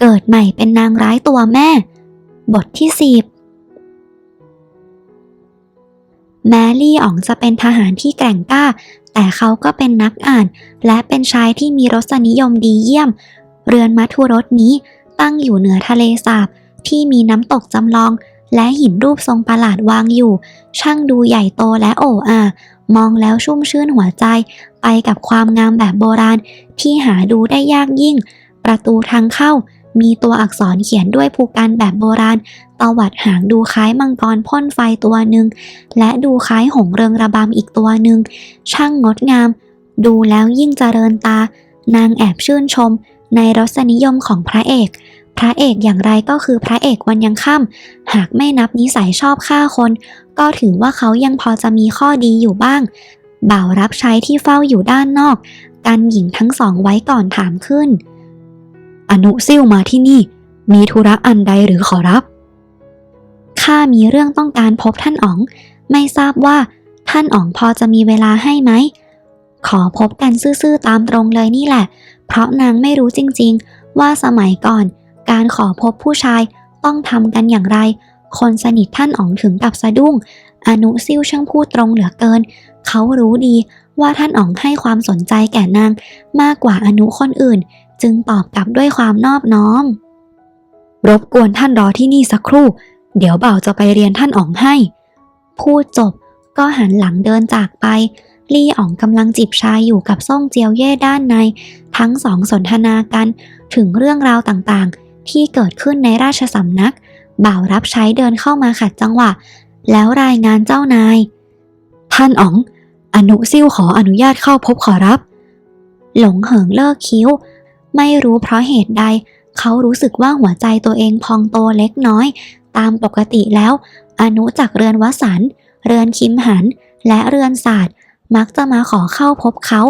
เกิดใหม่เป็นนางร้ายตัวแม่ บทที่สิบแม้ลี่อ๋องจะเป็นทหารที่แกร่งกล้า แต่เขาก็เป็นนักอ่าน และเป็นชายที่มีรสนิยมดีเยี่ยม เรือนมัทุรสนี้ตั้งอยู่เหนือทะเลสาบที่มีน้ำตกจำลอง และหินรูปทรงประหลาดวางอยู่ ช่างดูใหญ่โตและโอ้อามองแล้วชุ่มชื่นหัวใจ ไปกับความงามแบบโบราณที่หาดูได้ยากยิ่ง ประตูทางเข้า มีตัวอักษรเขียนด้วยภูกันแบบโบราณ ตวัดหางดูคล้ายมังกรพ่นไฟตัวหนึ่ง และดูคล้ายหงเริงระบำอีกตัวหนึ่ง ช่างงดงาม ดูแล้วยิ่งเจริญตา นางแอบชื่นชม ในรสนิยมของพระเอก พระเอกอย่างไรก็คือพระเอกวันยังค่ำ หากไม่นับนิสัยชอบฆ่าคน ก็ถือว่าเขายังพอจะมีข้อดีอยู่บ้าง บ่าวรับใช้ที่เฝ้าอยู่ด้านนอก กันหญิงทั้งสองไว้ก่อนถามขึ้น อนุซิ่วมาที่นี่ มีธุระอันใดหรือขอรับ ข้ามีเรื่องต้องการพบท่านอ๋อง ไม่ทราบว่า ท่านอ๋องพอจะมีเวลาให้ไหม ขอพบกันซื่อๆตามตรงเลยนี่แหละ เพราะนางไม่รู้จริงๆ ว่าสมัยก่อน การขอพบผู้ชายต้องทำกันอย่างไร คนสนิทท่านอ๋องถึงกับสะดุ้ง อนุซิ่วช่างพูดตรงเหลือเกิน เขารู้ดีว่าท่านอ๋องให้ความสนใจแก่นางมากกว่าอนุคนอื่น จึงตอบกลับด้วยความนอบน้อม รบกวนท่านรอที่นี่สักครู่ เดี๋ยวเบ่าจะไปเรียนท่านอ๋องให้ พูดจบก็หันหลังเดินจากไป ลี่อ๋องกำลังจิบชายอยู่กับซ่งเจียวเย่ด้านใน ทั้งสองสนทนากันถึงเรื่องราวต่างๆ ที่เกิดขึ้นในราชสำนัก บ่าวรับใช้เดินเข้ามาขัดจังหวะ แล้วรายงานเจ้านาย ท่านอ๋อง อนุซิ่วขออนุญาตเข้าพบขอรับ หลงเหิงเลิกคิ้ว ไม่รู้เพราะเหตุใด เขารู้สึกว่าหัวใจตัวเองพองโตเล็กน้อย ตามปกติแล้ว อนุจากเรือนวสัน เรือนคิมหัน และเรือนศาสตร์ มักจะมาขอเข้าพบเขา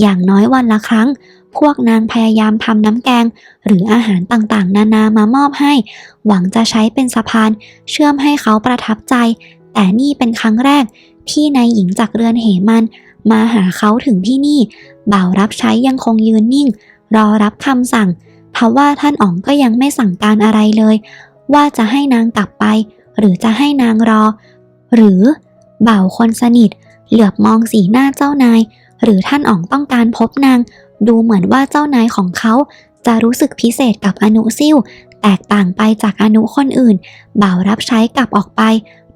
อย่างน้อยวันละครั้ง พวกนางพยายามทำน้ำแกง หรืออาหารต่างๆ นานามามอบให้ หวังจะใช้เป็นสะพาน เชื่อมให้เขาประทับใจ แต่นี่เป็นครั้งแรก ที่นายหญิงจากเรือนเหมันมาหาเขาถึงที่นี่ บ่าวรับใช้ยังคงยืนนิ่ง รอรับคำสั่งทว่าท่านอ๋องก็ยังไม่สั่งการอะไรเลย ว่าจะให้นางกลับไป หรือจะให้นางรอ หรือเบ่าวคนสนิท เหลือบมองสีหน้าเจ้านาย หรือท่านอ๋องต้องการพบนาง ดูเหมือนว่าเจ้านายของเขา จะรู้สึกพิเศษกับอนุซิ่วแตกต่างไปจากอนุคนอื่น บ่าวรับใช้กลับออกไป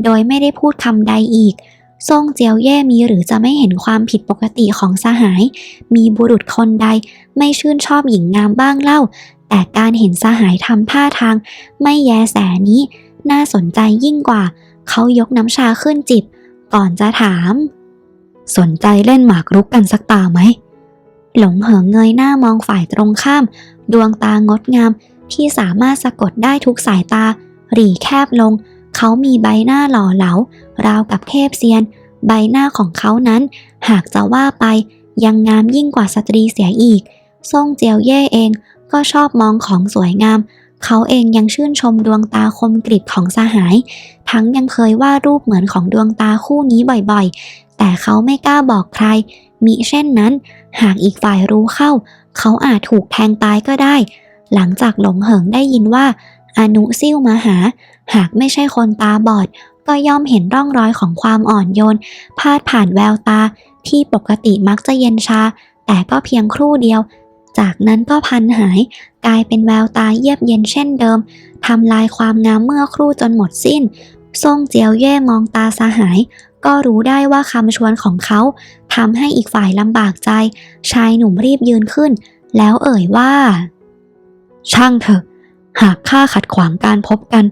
โดยไม่ได้พูดคำใดอีก ซ่งเจียวเย่มีหรือจะไม่เห็นความผิดปกติของสหาย มีบุรุษคนใดไม่ชื่นชอบหญิงงามบ้างเล่า แต่การเห็นสหายทำท่าทาง ไม่แยแสนี้ น่าสนใจยิ่งกว่า เขายกน้ำชาขึ้นจิบ ก่อนจะถาม สนใจเล่นหมากรุกกันสักตาไหม หลงเหิงเงยหน้ามองฝ่ายตรงข้าม ดวงตางดงามที่สามารถสะกดได้ทุกสายตา หรี่แคบลง เขามีใบหน้าหล่อเหลาราวกับเทพเซียน ใบหน้าของเขานั้น หากจะว่าไปยังงามยิ่งกว่าสตรีเสียอีก ซ่งเจียวเย่เองก็ชอบมองของสวยงาม เขาเองยังชื่นชมดวงตาคมกริบของสหาย ทั้งยังเคยว่ารูปเหมือนของดวงตาคู่นี้บ่อยๆ แต่เขาไม่กล้าบอกใคร มิเช่นนั้น หากอีกฝ่ายรู้เข้า เขาอาจถูกแทงตายก็ได้ หลังจากหลงเหิงได้ยินว่า อนุซิ่วมาหา หากไม่ใช่คนตาบอด ก็ย่อมเห็นร่องรอยของความอ่อนโยน พาดผ่านแววตา ที่ปกติมักจะเย็นชา แต่ก็เพียงครู่เดียว จากนั้นก็พันหาย กลายเป็นแววตาเยียบเย็นเช่นเดิมทำลายความงามเมื่อครู่จนหมดสิ้นซ่งเจียวเย่มองตาสหาย ก็รู้ได้ว่าคำชวนของเขาทำให้อีกฝ่ายลำบากใจ ชายหนุ่มรีบยืนขึ้น แล้วเอ่ยว่า ช่างเถอะ หากข้าขัดขวางการพบกัน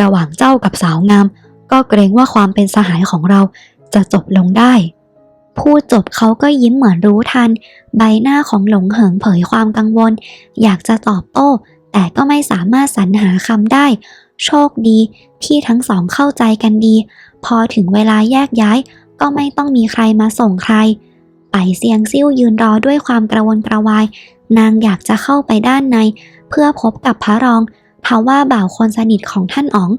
ระหว่างเจ้ากับสาวงาม ก็เกรงว่าความเป็นสหายของเราจะจบลงได้ พูดจบเขาก็ยิ้มเหมือนรู้ทัน ใบหน้าของหลงเหิงเผยความกังวล อยากจะตอบโต้ แต่ก็ไม่สามารถสรรหาคำได้ โชคดีที่ทั้งสองเข้าใจกันดี พอถึงเวลาแยกย้าย ก็ไม่ต้องมีใครมาส่งใคร ไปเซียงซิ่วยืนรอด้วยความกระวนกระวาย นางอยากจะเข้าไปด้านใน เพื่อพบกับพระรองทว่าบ่าวคนสนิทของท่านอ๋อง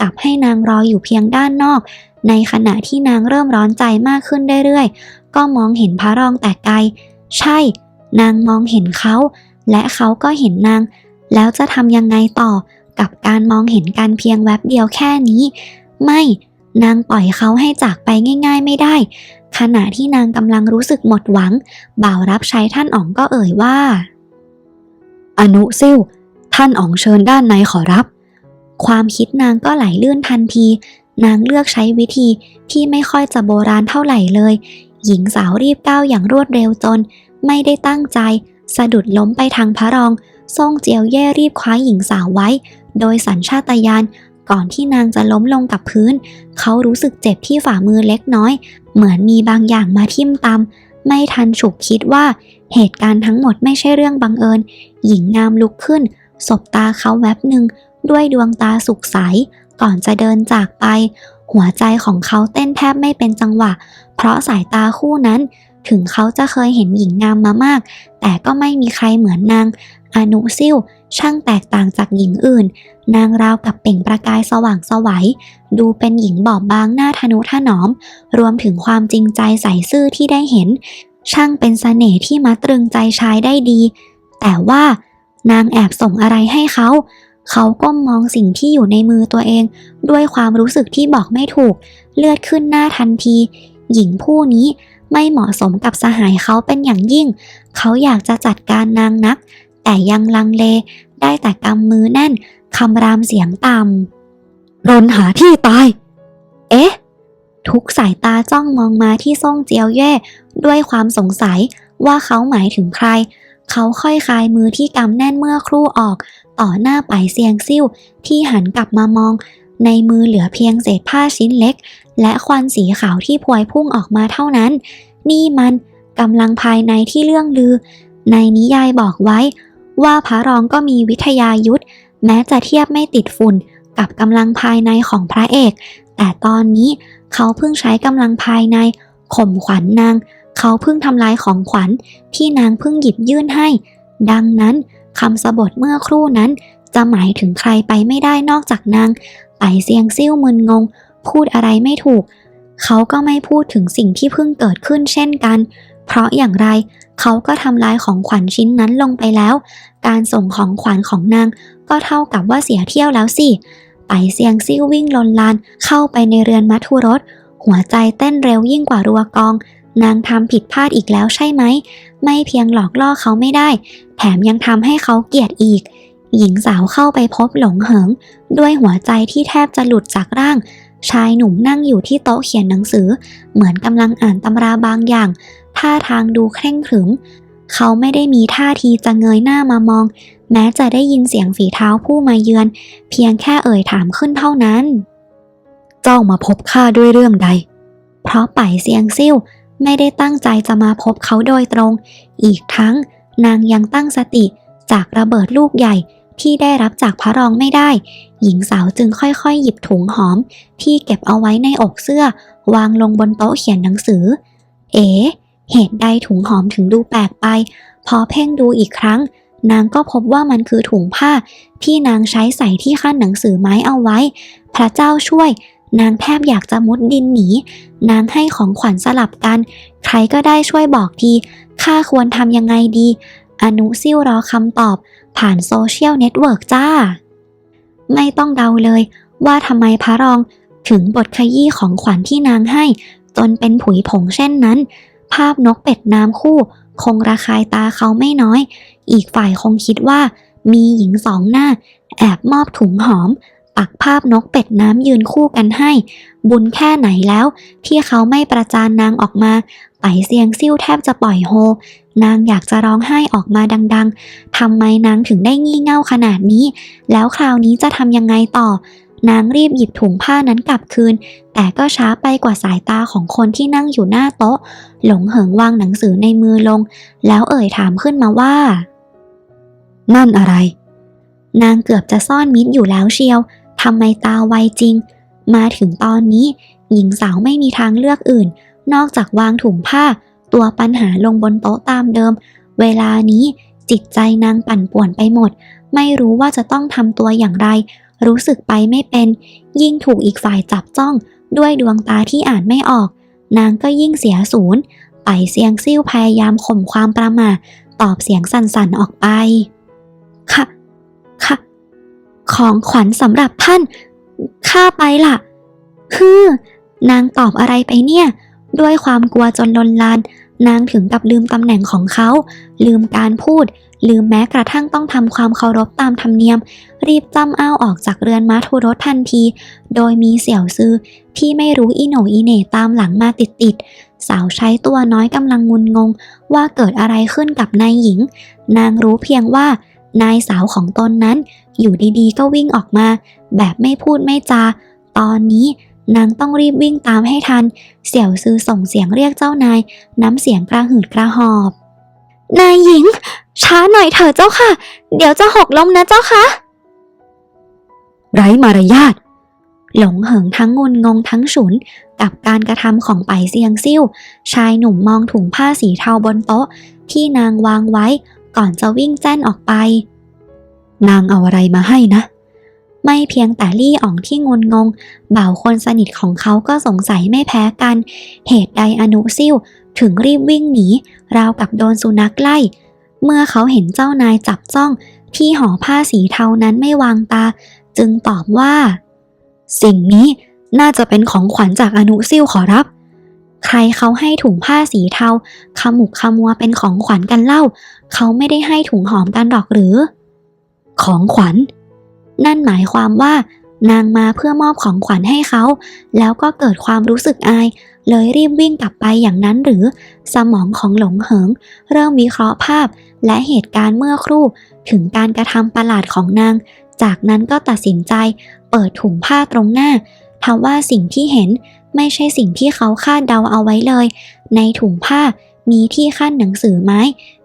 กลับให้นางรออยู่เพียงด้านนอก ในขณะที่นางเริ่มร้อนใจมากขึ้นเรื่อยๆ ก็มองเห็นพระรองแต่ไกล ใช่ นางมองเห็นเขา และเขาก็เห็นนาง แล้วจะทำยังไงต่อกับการมองเห็นกันเพียงแวบเดียวแค่นี้ ไม่ นางปล่อยเขาให้จากไปง่าย ๆ ไม่ได้ ขณะที่นางกำลังรู้สึกหมดหวัง บ่าวรับใช้ท่านอ๋องก็เอ่ยว่า อนุซิ่วท่านอ๋องเชิญด้านในขอรับ ความคิดนางก็ไหลลื่นทันที นางเลือกใช้วิธีที่ไม่ค่อยจะโบราณเท่าไหร่เลย หญิงสาวรีบก้าวอย่างรวดเร็วจน ไม่ได้ตั้งใจ สะดุดล้มไปทางพระรองซ่งเจียวเย่รีบคว้าหญิงสาวไว้ โดยสัญชาตญาณ ก่อนที่นางจะล้มลงกับพื้น เขารู้สึกเจ็บที่ฝ่ามือเล็กน้อย เหมือนมีบางอย่างมาทิ่มตำไม่ทันฉุกคิดว่า เหตุการณ์ทั้งหมดไม่ใช่เรื่องบังเอิญ หญิงงามลุกขึ้น สบตาเขาแวบหนึ่ง ด้วยดวงตาสุขใส ก่อนจะเดินจากไป หัวใจของเขาเต้นแทบไม่เป็นจังหวะ เพราะสายตาคู่นั้น ถึงเขาจะเคยเห็นหญิงงามมามาก แต่ก็ไม่มีใครเหมือนนางอนุซิ่วช่างแตกต่างจากหญิงอื่น นางราวกับเปล่งประกายสว่างสวัย ดูเป็นหญิงบอบบางหน้าทนุถนอม รวมถึงความจริงใจใส่ซื่อที่ได้เห็น ช่างเป็นเสน่ห์ที่มัดตรึงใจชายได้ดี แต่ว่านางแอบส่งอะไรให้เขา เขาก้มมองสิ่งที่อยู่ในมือตัวเอง ด้วยความรู้สึกที่บอกไม่ถูก เลือดขึ้นหน้าทันที หญิงผู้นี้ ไม่เหมาะสมกับสหายเขาเป็นอย่างยิ่ง เขาอยากจะจัดการนางนัก แต่ยังลังเล ได้แต่กำมือแน่นคำรามเสียงต่ำรนหาที่ตาย เอ๊ะ ทุกสายตาจ้องมองมาที่ซ่งเจียวเย่ด้วยความสงสัยว่าเขาหมายถึงใคร เขาค่อยคลายมือที่กำแน่นเมื่อครู่ออก ต่อหน้าไปเซียงซิ่วที่หันกลับมามอง ในมือเหลือเพียงเศษผ้าชิ้นเล็ก และควันสีขาวที่พวยพุ่งออกมาเท่านั้น นี่มันกำลังภายในที่เรื่องลือ ในนิยายบอกไว้ ว่าพระรองก็มีวิทยายุทธแม้จะเทียบไม่ติดฝุ่นกับกำลังภายในของพระเอก แต่ตอนนี้เขาเพิ่งใช้กำลังภายในข่มขวัญนาง เขาเพิ่งทำลายของขวัญที่นางเพิ่งหยิบยื่นให้ ดังนั้นคำสบทเมื่อครู่นั้นจะหมายถึงใครไปไม่ได้นอกจากนาง ไต่เซียงซิ่วมึนงง พูดอะไรไม่ถูก เขาก็ไม่พูดถึงสิ่งที่เพิ่งเกิดขึ้นเช่นกัน เพราะอย่างไรเขาก็ทำลายของขวัญชิ้นนั้นลงไปแล้ว การส่งของขวัญของนาง ก็เท่ากับว่าเสียเที่ยวแล้วสิไปเซียงซิ่ววิ่งลนลานเข้าไปในเรือนมัทุรส หัวใจเต้นเร็วยิ่งกว่ารัวกอง นางทำผิดพลาดอีกแล้วใช่ไหม ไม่เพียงหลอกล่อเขาไม่ได้ แถมยังทำให้เขาเกลียดอีก หญิงสาวเข้าไปพบหลงเหิง ด้วยหัวใจที่แทบจะหลุดจากร่าง ชายหนุ่มนั่งอยู่ที่โต๊ะเขียนหนังสือ เหมือนกำลังอ่านตำราบางอย่าง ท่าทางดูเคร่งขรึม เขาไม่ได้มีท่าทีจะเงยหน้ามามอง แม้จะได้ยินเสียงฝีเท้าผู้มาเยือน เพียงแค่เอ่ยถามขึ้นเท่านั้น เจ้ามาพบข้าด้วยเรื่องใด เพราะไปเซียงซิ่วไม่ได้ตั้งใจจะมาพบเขาโดยตรง อีกทั้งนางยังตั้งสติจากระเบิดลูกใหญ่ ที่ได้รับจากพระรองไม่ได้ หญิงสาวจึงค่อยๆ หยิบถุงหอม ที่เก็บเอาไว้ในอกเสื้อ วางลงบนโต๊ะเขียนหนังสือ เอ๋เหตุใดถุงหอมถึงดูแปลกไป พอเพ่งดูอีกครั้ง นางก็พบว่ามันคือถุงผ้า ที่นางใช้ใส่ที่ขั้นหนังสือไม้เอาไว้ พระเจ้าช่วย นางแทบอยากจะมุดดินหนี นางให้ของขวัญสลับกัน ใครก็ได้ช่วยบอกทีข้าควรทำยังไงดี อนุซิ่วรอคำตอบผ่านโซเชียลเน็ตเวิร์กจ้า ไม่ต้องเดาเลยว่าทำไมพระรองถึงบทขยี้ของขวัญที่นางให้ จนเป็นผุยผงเช่นนั้น ภาพนกเป็ดน้ำคู่ คงระคายตาเขาไม่น้อย อีกฝ่ายคงคิดว่า มีหญิงสองหน้า แอบมอบถุงหอม ปักภาพนกเป็ดน้ำยืนคู่กันให้ บุญแค่ไหนแล้ว ที่เขาไม่ประจานนางออกมา ไปเสียงซิ่วแทบจะปล่อยโฮ นางอยากจะร้องไห้ออกมาดังๆ ทำไมนางถึงได้งี่เง่าขนาดนี้ แล้วคราวนี้จะทำยังไงต่อ นางรีบหยิบถุงผ้านั้นกลับคืน แต่ก็ช้าไปกว่าสายตาของคนที่นั่งอยู่หน้าโต๊ะ หลงเหิงวางหนังสือในมือลง แล้วเอ่ยถามขึ้นมาว่า นั่นอะไร นางเกือบจะซ่อนมิตรอยู่แล้วเชียว ทำไมตาไวจริง มาถึงตอนนี้ หญิงสาวไม่มีทางเลือกอื่น นอกจากวางถุงผ้า ตัวปัญหาลงบนโต๊ะตามเดิม เวลานี้จิตใจนางปั่นป่วนไปหมด ไม่รู้ว่าจะต้องทำตัวอย่างไร รู้สึกไปไม่เป็น ยิ่งถูกอีกฝ่ายจับจ้อง ด้วยดวงตาที่อ่านไม่ออก นางก็ยิ่งเสียศูนย์ไปเสียงซิ่วพยายามข่มความประมาตอบเสียงสั่นๆออกไป ค่ะ ค่ะ ของขวัญสำหรับท่าน ข้าไปล่ะคือ นางตอบอะไรไปเนี่ย ด้วยความกลัวจนลนลาน นางถึงกับลืมตำแหน่งของเขา ลืมการพูด ลืมแม้กระทั่งต้องทำความเคารพตามธรรมเนียม รีบจ้ำอ้าวออกจากเรือนม้าทุรถทันที โดยมีเสี่ยวซือที่ไม่รู้อีโหนอีเหน่ตามหลังมาติดๆสาวใช้ตัวน้อยกำลังงุนงงว่าเกิดอะไรขึ้นกับนายหญิง นางรู้เพียงว่านายสาวของตนนั้น อยู่ดีๆ ก็วิ่งออกมา แบบไม่พูดไม่จา ตอนนี้ นางต้องรีบวิ่งตามให้ทัน เสี่ยวซือส่งเสียงเรียกเจ้านาย น้ำเสียงกระหืดกระหอบ นายหญิง ช้าหน่อยเถอะเจ้าค่ะ เดี๋ยวจะหกล้มนะเจ้าค่ะ ไร้มารยาทหลงเหิงทั้งงุนงงทั้งฉุน กับการกระทำของไปเซียงซิ่วชายหนุ่มมองถุงผ้าสีเทาบนโต๊ะ ที่นางวางไว้ ก่อนจะวิ่งแจ้นออกไป นางเอาอะไรมาให้นะ ไม่เพียงแต่ลี่อ่องที่งุนงง บ่าวคนสนิทของเขาก็สงสัยไม่แพ้กัน เหตุใดอนุซิ่วถึงรีบวิ่งหนี ราวกับโดนสุนัขไล่ เมื่อเขาเห็นเจ้านายจับจ้อง ที่ห่อผ้าสีเทานั้นไม่วางตา จึงตอบว่า สิ่งนี้น่าจะเป็นของขวัญจากอนุซิ่วขอรับ ใครเขาให้ถุงผ้าสีเทาขมุกขมัวเป็นของขวัญกันเล่า เขาไม่ได้ให้ถุงหอมกันหรอกหรือ ของขวัญ นั่นหมายความว่า นางมาเพื่อมอบของขวัญให้เขา แล้วก็เกิดความรู้สึกอาย เลยรีบวิ่งกลับไปอย่างนั้นหรือ สมองของหลงเหิง เริ่มวิเคราะห์ภาพ และเหตุการณ์เมื่อครู่ ถึงการกระทำประหลาดของนาง จากนั้นก็ตัดสินใจ เปิดถุงผ้าตรงหน้าทว่าสิ่งที่เห็นไม่ใช่สิ่งที่เขาคาดเดาเอาไว้เลย ในถุงผ้ามีที่ขั้นหนังสือไม้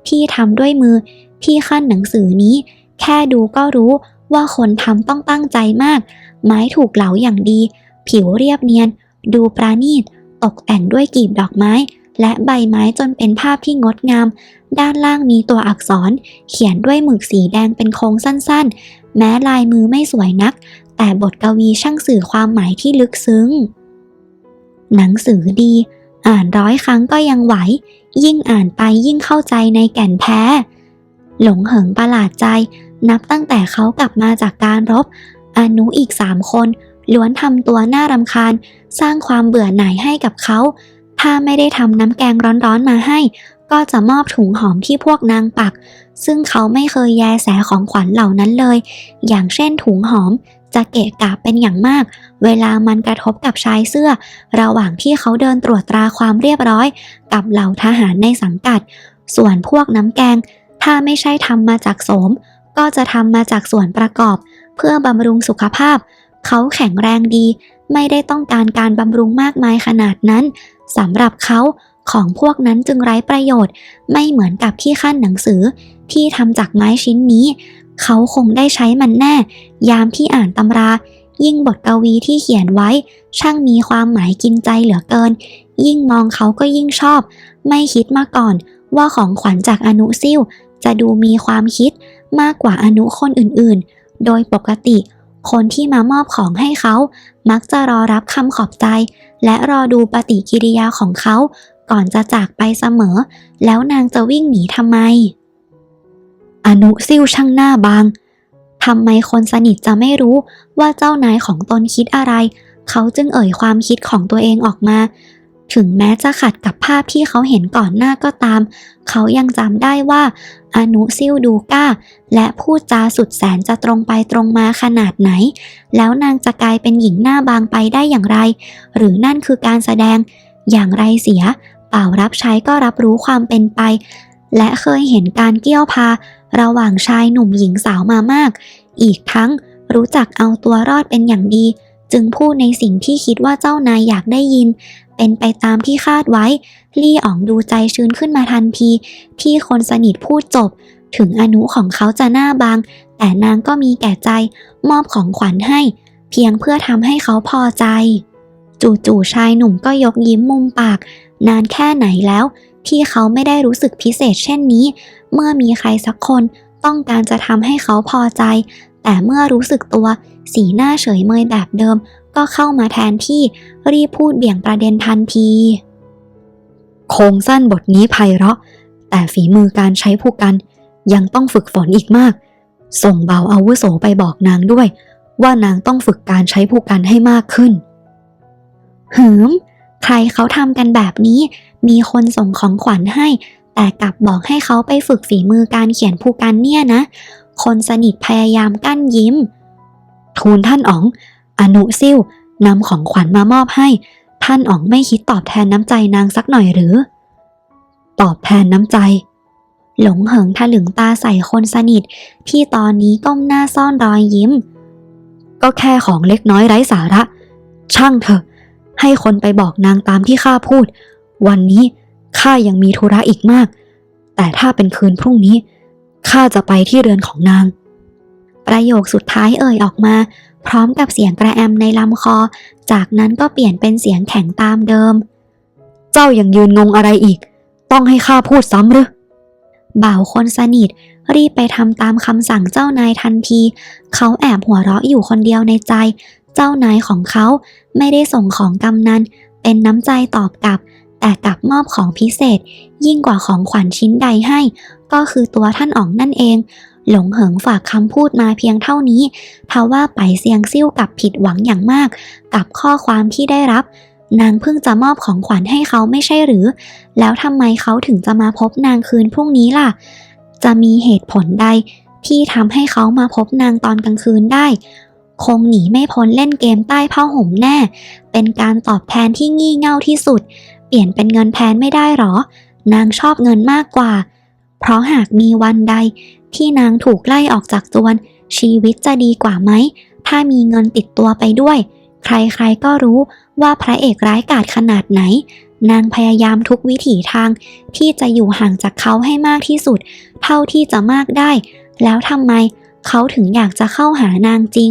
ที่ทำด้วยมือ ที่ขั้นหนังสือนี้ แค่ดูก็รู้ ว่าคนทำต้องตั้งใจมาก ไม้ถูกเหลาอย่างดี ผิวเรียบเนียน ดูปราณีต ตกแต่งด้วยกลีบดอกไม้ และใบไม้จนเป็นภาพที่งดงาม ด้านล่างมีตัวอักษร เขียนด้วยหมึกสีแดงเป็นโค้งสั้นๆ แม้ลายมือไม่สวยนัก แต่บทกวีช่างสื่อความหมายที่ลึกซึ้ง หนังสือดี อ่านร้อยครั้งก็ยังไหว ยิ่งอ่านไปยิ่งเข้าใจในแก่นแท้ หลงเหิงประหลาดใจ นับตั้งแต่เขากลับมาจากการรบ อนุอีกสามคน ล้วนทำตัวน่ารำคาญ สร้างความเบื่อหน่ายให้กับเขา ถ้าไม่ได้ทำน้ำแกงร้อนๆมาให้ ก็จะมอบถุงหอมที่พวกนางปัก ซึ่งเขาไม่เคยแยแสของขวัญเหล่านั้นเลย อย่างเช่นถุงหอมจะเกะกะเป็นอย่างมาก เวลามันกระทบกับชายเสื้อ ระหว่างที่เขาเดินตรวจตราความเรียบร้อย กับเหล่าทหารในสังกัด ส่วนพวกน้ำแกง ถ้าไม่ใช่ทำมาจากโสม ก็จะทำมาจากส่วนประกอบ เพื่อบำรุงสุขภาพ เขาแข็งแรงดี ไม่ได้ต้องการการบำรุงมากมายขนาดนั้นสำหรับเขาของพวกนั้นจึงไร้ประโยชน์ ไม่เหมือนกับที่ขั้นหนังสือ ที่ทำจากไม้ชิ้นนี้ เขาคงได้ใช้มันแน่ ยามที่อ่านตำรา ยิ่งบทกวีที่เขียนไว้ ช่างมีความหมายกินใจเหลือเกิน ยิ่งมองเขาก็ยิ่งชอบ ไม่คิดมาก่อน ว่าของขวัญจากอนุซิ่วจะดูมีความคิด มากกว่าอนุคนอื่นๆ โดยปกติ คนที่มามอบของให้เขา มักจะรอรับคำขอบใจ และรอดูปฏิกิริยาของเขา ก่อนจะจากไปเสมอ แล้วนางจะวิ่งหนีทำไม อนุซิ่วช่างหน้าบางทำไมคนสนิทจะไม่รู้ว่าเจ้านายของตนคิดอะไร เขาจึงเอ่ยความคิดของตัวเองออกมา ถึงแม้จะขัดกับภาพที่เขาเห็นก่อนหน้าก็ตาม เขายังจำได้ว่าอนุซิ่วดูกล้า และพูดจาสุดแสนจะตรงไปตรงมาขนาดไหน แล้วนางจะกลายเป็นหญิงหน้าบางไปได้อย่างไร หรือนั่นคือการแสดงอย่างไรเสีย เป่ารับใช้ก็รับรู้ความเป็นไป และเคยเห็นการเกี่ยวพา ระหว่างชายหนุ่มหญิงสาวมามาก อีกทั้งรู้จักเอาตัวรอดเป็นอย่างดี จึงพูดในสิ่งที่คิดว่าเจ้านายอยากได้ยิน เป็นไปตามที่คาดไว้ ลี่อ๋องดูใจชื้นขึ้นมาทันที ที่คนสนิทพูดจบ ถึงอนุของเขาจะหน้าบาง แต่นางก็มีแก่ใจ มอบของขวัญให้ เพียงเพื่อทำให้เขาพอใจ จู่ๆชายหนุ่มก็ยกยิ้มมุมปาก นานแค่ไหนแล้ว ที่เขาไม่ได้รู้สึกพิเศษเช่นนี้ เมื่อมีใครสักคนต้องการจะทำให้เขาพอใจ แต่เมื่อรู้สึกตัว สีหน้าเฉยเมยแบบเดิม ก็เข้ามาแทนที่รีบพูดเบี่ยงประเด็นทันที โครงสั้นบทนี้ไพเราะ แต่ฝีมือการใช้ผู้กัน ยังต้องฝึกฝนอีกมาก ส่งเบาอาวุโสไปบอกนางด้วย ว่านางต้องฝึกการใช้ผู้กันให้มากขึ้น หืม ใครเขาทำกันแบบนี้ มีคนส่งของขวัญให้ แต่กลับบอกให้เขาไปฝึกฝีมือการเขียนผู้กันเนี่ยนะ คนสนิทพยายามกั้นยิ้ม ทูลท่านอ๋อง อนุซิ่วนำของขวัญมามอบให้ ท่านอ๋องไม่คิดตอบแทนน้ำใจนางสักหน่อยหรือ ตอบแทนน้ำใจ หลงเหิงถลึงตาใส่คนสนิท ที่ตอนนี้ก้มหน้าซ่อนรอยยิ้ม ก็แค่ของเล็กน้อยไร้สาระ ช่างเถอะ ให้คนไปบอกนางตามที่ข้าพูด วันนี้ข้ายังมีธุระอีกมาก แต่ถ้าเป็นคืนพรุ่งนี้ข้าจะไปที่เรือนของนาง ประโยคสุดท้ายเอ่ยออกมา พร้อมกับเสียงกระแอมในลำคอ จากนั้นก็เปลี่ยนเป็นเสียงแข็งตามเดิม เจ้ายังยืนงงอะไรอีก ต้องให้ข้าพูดซ้ำหรือบ่าวคนสนิท รีบไปทำตามคำสั่งเจ้านายทันที เขาแอบหัวเราะอยู่คนเดียวในใจ เจ้านายของเขาไม่ได้ส่งของกำนัน เป็นน้ำใจตอบกลับ แต่กลับมอบของพิเศษ ยิ่งกว่าของขวัญชิ้นใดให้ ก็คือตัวท่านอ๋องนั่นเอง หลงเหิงฝากคำพูดมาเพียงเท่านี้ทว่าไปเซียงซิ่วกับผิดหวังอย่างมาก กับข้อความที่ได้รับ นางเพิ่งจะมอบของขวัญให้เขาไม่ใช่หรือ แล้วทำไมเขาถึงจะมาพบนางคืนพรุ่งนี้ล่ะ จะมีเหตุผลใดที่ทำให้เขามาพบนางตอนกลางคืนได้ คงหนีไม่พ้นเล่นเกมใต้ผ้าห่มแน่ เป็นการตอบแทนที่งี่เง่าที่สุด เปลี่ยนเป็นเงินแทนไม่ได้หรอ นางชอบเงินมากกว่า เพราะหากมีวันใดที่นางถูกไล่ออกจากจวน ชีวิตจะดีกว่าไหม ถ้ามีเงินติดตัวไปด้วย ใครๆก็รู้ว่าพระเอกร้ายกาจขนาดไหน นางพยายามทุกวิถีทาง ที่จะอยู่ห่างจากเขาให้มากที่สุด เท่าที่จะมากได้ แล้วทำไมเขาถึงอยากจะเข้าหานางจริง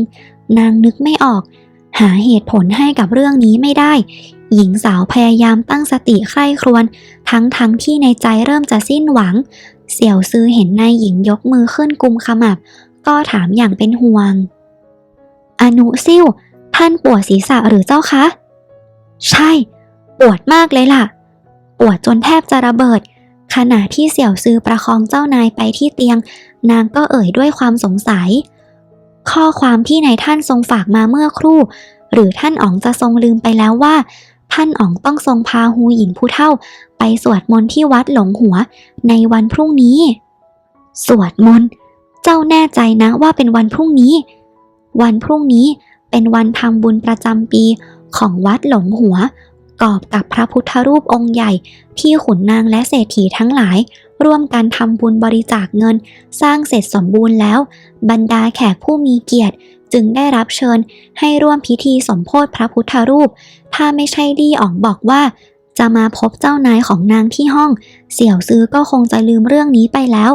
นางนึกไม่ออก หาเหตุผลให้กับเรื่องนี้ไม่ได้ หญิงสาวพยายามตั้งสติใคร่ครวญทั้งทั้งที่ในใจเริ่มจะสิ้นหวัง เสี่ยวซือเห็นนายหญิงยกมือขึ้นกุมขมับ ก็ถามอย่างเป็นห่วง อนุซิ่วท่านปวดศีรษะหรือเจ้าคะ ใช่ ปวดมากเลยล่ะ ปวดจนแทบจะระเบิด ขณะที่เสี่ยวซือประคองเจ้านายไปที่เตียง นางก็เอ่ยด้วยความสงสัย ข้อความที่นายท่านทรงฝากมาเมื่อครู่ หรือท่านอ๋องจะทรงลืมไปแล้วว่า ท่านอ๋องต้องทรงพาฮูหญิงผู้เฒ่า ไปสวดมนต์ที่วัดหลงหัวในวันพรุ่งนี้ สวดมนต์เจ้าแน่ใจนะว่าเป็นวันพรุ่งนี้ วันพรุ่งนี้เป็นวันทำบุญประจำปีของวัดหลงหัว กอบกับพระพุทธรูปองค์ใหญ่ที่ขุนนางและเศรษฐีทั้งหลาย ร่วมกันทำบุญบริจาคเงิน สร้างเสร็จสมบูรณ์แล้ว บรรดาแขกผู้มีเกียรติ จึงได้รับเชิญให้ร่วมพิธีสมโพธิพระพุทธรูป ถ้าไม่ใช่ดีอ๋องบอกว่า จะมาพบเจ้านายของนางที่ห้อง เสี่ยวซื้อก็คงจะลืมเรื่องนี้ไปแล้ว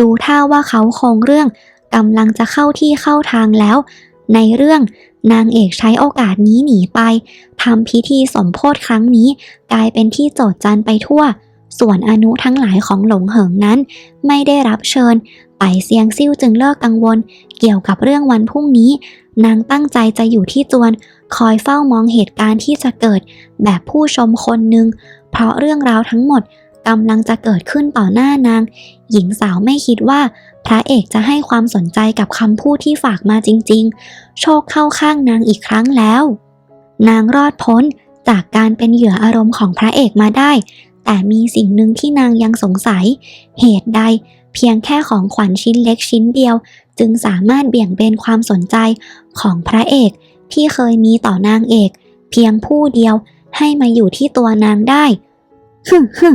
ดูท่าว่าเขาคงเรื่องกำลังจะเข้าที่เข้าทางแล้ว ในเรื่องนางเอกใช้โอกาสนี้หนีไปทำพิธีสมโพธิครั้งนี้ กลายเป็นที่โจดจันไปทั่ว ส่วนอนุทั้งหลายของหลงเหิงนั้น ไม่ได้รับเชิญ ไปเซียงซิ่วจึงเลิกกังวล เกี่ยวกับเรื่องวันพรุ่งนี้ นางตั้งใจจะอยู่ที่จวน คอยเฝ้ามองเหตุการณ์ที่จะเกิด แบบผู้ชมคนหนึ่ง เพราะเรื่องราวทั้งหมดกำลังจะเกิดขึ้นต่อหน้านาง หญิงสาวไม่คิดว่า พระเอกจะให้ความสนใจกับคำพูดที่ฝากมาจริง ๆ โชคเข้าข้างนางอีกครั้งแล้ว นางรอดพ้นจากการเป็นเหยื่ออารมณ์ของพระเอกมาได้ แต่มีสิ่งหนึ่งที่นางยังสงสัย เหตุใด เพียงแค่ของขวัญชิ้นเล็กชิ้นเดียว จึงสามารถเบี่ยงเบนความสนใจของพระเอกที่เคยมีต่อนางเอก เพียงผู้เดียวให้มาอยู่ที่ตัวนางได้ฮึมฮึม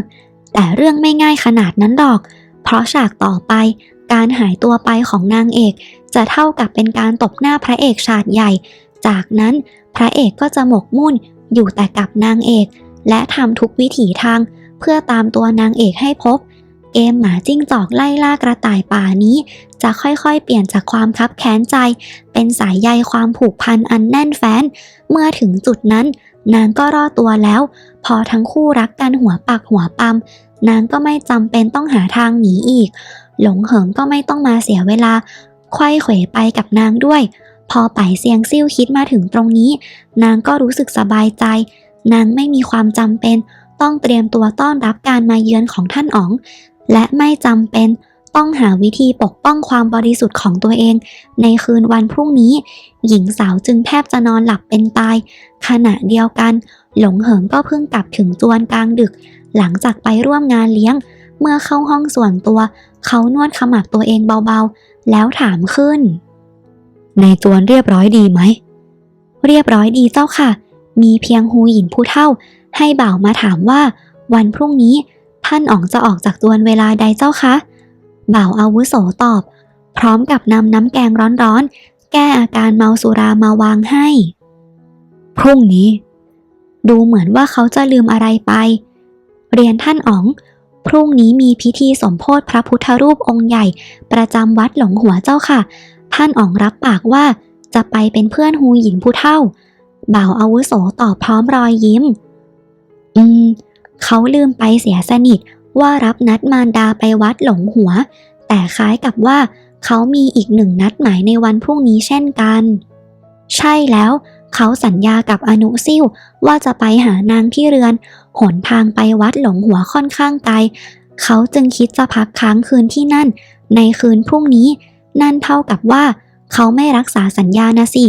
แต่เรื่องไม่ง่ายขนาดนั้นหรอก เพราะฉากต่อไป การหายตัวไปของนางเอก จะเท่ากับเป็นการตบหน้าพระเอกฉาดใหญ่ จากนั้นพระเอกก็จะหมกมุ่นอยู่แต่กับนางเอก และทำทุกวิถีทาง เพื่อตามตัวนางเอกให้พบ เกมหมาจิ้งจอกไล่ล่ากระต่ายป่านี้ จะค่อยๆ เปลี่ยนจากความคับแค้นใจ เป็นสายใยความผูกพันอันแน่นแฟ้น เมื่อถึงจุดนั้น นางก็รอดตัวแล้ว พอทั้งคู่รักกันหัวปักหัวปั๊มนางก็ไม่จำเป็นต้องหาทางหนีอีก หลงเหิงก็ไม่ต้องมาเสียเวลาไขว้เขวไปกับนางด้วย พอไปเซียงซิ่วคิดมาถึงตรงนี้ นางก็รู้สึกสบายใจ นางไม่มีความจำเป็น ต้องเตรียมตัวต้อนรับการมาเยือนของท่านอ๋อง และไม่จำเป็นต้องหาวิธีปกป้องความบริสุทธิ์ของตัวเอง ในคืนวันพรุ่งนี้ หญิงสาวจึงแทบจะนอนหลับเป็นตาย ขณะเดียวกัน หลงเหิงก็เพิ่งกลับถึงจวนกลางดึก หลังจากไปร่วมงานเลี้ยง เมื่อเข้าห้องส่วนตัว เขานวดขมับตัวเองเบาๆ แล้วถามขึ้น ในจวนเรียบร้อยดีไหม เรียบร้อยดีเจ้าค่ะ มีเพียงฮูหยินผู้เท่า ให้บ่าวมาถามว่า วันพรุ่งนี้ท่านอ๋องจะออกจากจวนเวลาใดเจ้าคะ บ่าวอาวุโสตอบ พร้อมกับนำน้ำแกงร้อนๆ แก้อาการเมาสุรามาวางให้ พรุ่งนี้ ดูเหมือนว่าเขาจะลืมอะไรไป เรียนท่านอ๋อง พรุ่งนี้มีพิธีสมโพธพระพุทธรูปองค์ใหญ่ ประจำวัดหลงหัวเจ้าค่ะ ท่านอ๋องรับปากว่าจะไปเป็นเพื่อนฮูหยินผู้เท่า บ่าวอาวุโสตอบพร้อมรอยยิ้ม อืม เขาลืมไปเสียสนิทว่ารับนัดมารดาไปวัดหลงหัว แต่คล้ายกับว่าเขามีอีกหนึ่งนัดหมายในวันพรุ่งนี้เช่นกัน ใช่แล้วเขาสัญญากับอนุซิ่วว่าจะไปหานางที่เรือน หนทางไปวัดหลงหัวค่อนข้างไกล เขาจึงคิดจะพักค้างคืนที่นั่น ในคืนพรุ่งนี้ นั่นเท่ากับว่า เขาไม่รักษาสัญญานะสิ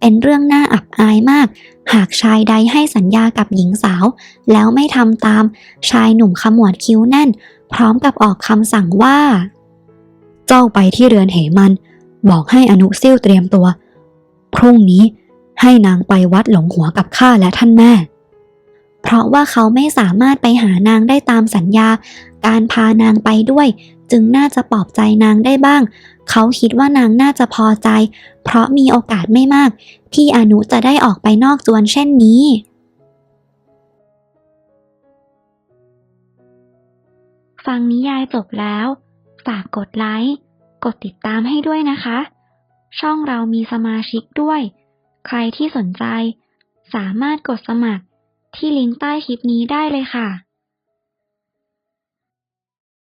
เป็นเรื่องน่าอับอายมาก หากชายใดให้สัญญากับหญิงสาว แล้วไม่ทำตาม ชายหนุ่มขมวดคิ้วแน่น พร้อมกับออกคำสั่งว่า เจ้าไปที่เรือนเหมัน บอกให้อนุซิ่วเตรียมตัว พรุ่งนี้ให้นางไปวัดหลงหัวกับข้าและท่านแม่ เพราะว่าเขาไม่สามารถไปหานางได้ตามสัญญา การพานางไปด้วย จึงน่าจะปลอบใจนางได้บ้าง เขาคิดว่านางน่าจะพอใจ เพราะมีโอกาสไม่มาก ที่อนุจะได้ออกไปนอกจวนเช่นนี้ฟังนิยายจบแล้ว ฝากกดไลค์ กดติดตามให้ด้วยนะคะ ช่องเรามีสมาชิกด้วย ใครที่สนใจ สามารถกดสมัครที่ลิงก์ใต้คลิปนี้ได้เลยค่ะ